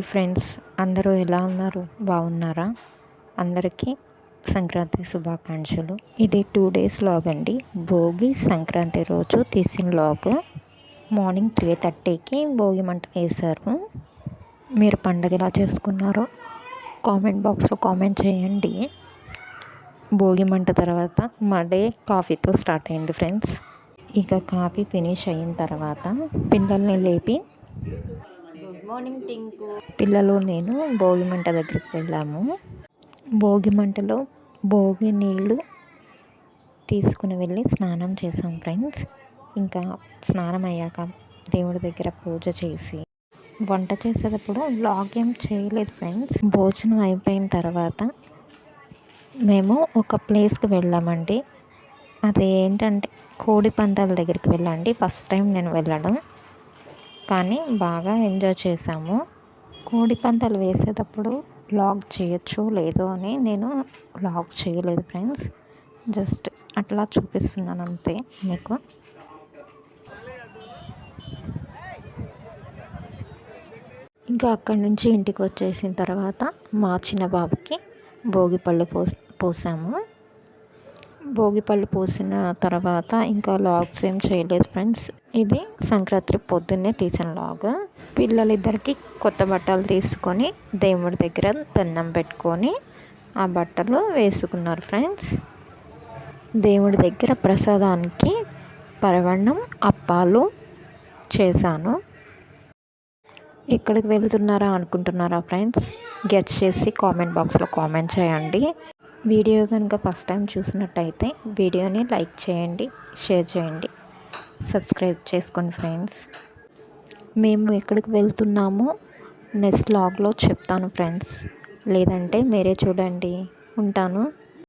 Hi friends. అందరూ ఎలా ఉన్నారు? బాగున్నారా? అందరికీ సంక్రాంతి శుభాకాంక్షలు. ఇది టూ డేస్ లాగ్ అండి. భోగి సంక్రాంతి రోజు తీసిన లాగ్. మార్నింగ్ త్రీ థర్టీకి భోగి మంట వేశారు. మీరు పండగ ఎలా చేసుకున్నారో కామెంట్ బాక్స్లో కామెంట్ చేయండి. భోగి మంట తర్వాత మా డే కాఫీతో స్టార్ట్ అయింది ఫ్రెండ్స్. ఇక కాఫీ ఫినిష్ అయిన తర్వాత పిల్లల్ని లేపి మార్నింగ్ టింకు. పిల్లలు నేను భోగి మంట దగ్గరికి వెళ్ళాము. భోగి మంటలో భోగి నీళ్ళు తీసుకుని వెళ్ళి స్నానం చేసాం ఫ్రెండ్స్. ఇంకా స్నానం అయ్యాక దేవుడి దగ్గర పూజ చేసి వంట చేసేటప్పుడు లాగ్ ఏం చేయలేదు ఫ్రెండ్స్. భోజనం అయిపోయిన తర్వాత మేము ఒక ప్లేస్కి వెళ్ళామండి. అది ఏంటంటే కోడి పందాల దగ్గరికి వెళ్ళండి ఫస్ట్ టైం నేను వెళ్ళడం. కానీ బాగా ఎంజాయ్ చేసాము కోడి పందాలు వేసేటప్పుడు లాగ్ చేయొచ్చు లేదో అని నేను లాగ్ చేయలేదు ఫ్రెండ్స్. జస్ట్ అట్లా చూపిస్తున్నాను అంతే మీకు. ఇంకా అక్కడి నుంచి ఇంటికి వచ్చేసిన తర్వాత మా చిన్న బాబుకి భోగిపళ్ళు పోస్ పోసాము. భోగిపళ్ళు పోసిన తర్వాత ఇంకా లాగ్స్ ఏం చేయలేదు ఫ్రెండ్స్. ఇది సంక్రాంతి పొద్దున్నే తీసిన లాగ్. పిల్లలిద్దరికి కొత్త బట్టలు తీసుకొని దేవుడి దగ్గర దండం పెట్టుకొని ఆ బట్టలు వేసుకున్నారు ఫ్రెండ్స్. దేవుడి దగ్గర ప్రసాదానికి పరవణం అప్పాలు చేశాను. ఎక్కడికి వెళ్తున్నారా అనుకుంటున్నారా ఫ్రెండ్స్? గెట్ చేసి కామెంట్ బాక్స్లో కామెంట్ చేయండి. వీడియో కనుక ఫస్ట్ టైం చూసినట్టయితే వీడియోని లైక్ చేయండి షేర్ చేయండి సబ్స్క్రైబ్ చేసుకోండి ఫ్రెండ్స్. మేము ఎక్కడికి వెళ్తున్నామో నెక్స్ట్ లాగ్లో చెప్తాను ఫ్రెండ్స్. లేదంటే మీరే చూడండి ఉంటాను.